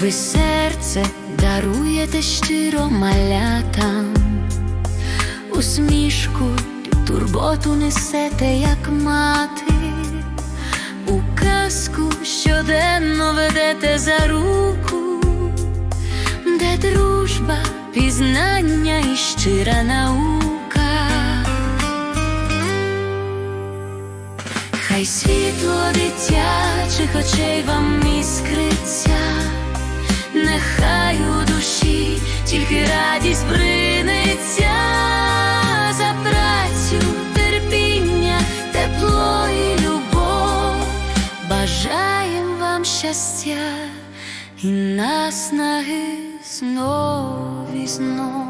Ви серце даруєте щиро малятам, усмішку, турботу несете, як мати, у казку щоденно ведете за руку, де дружба, пізнання і щира наука. Хай світло дитячих тільки радість бриниться за працю, терпіння, тепло і любов. Бажаєм вам щастя і наснаги знов і знов.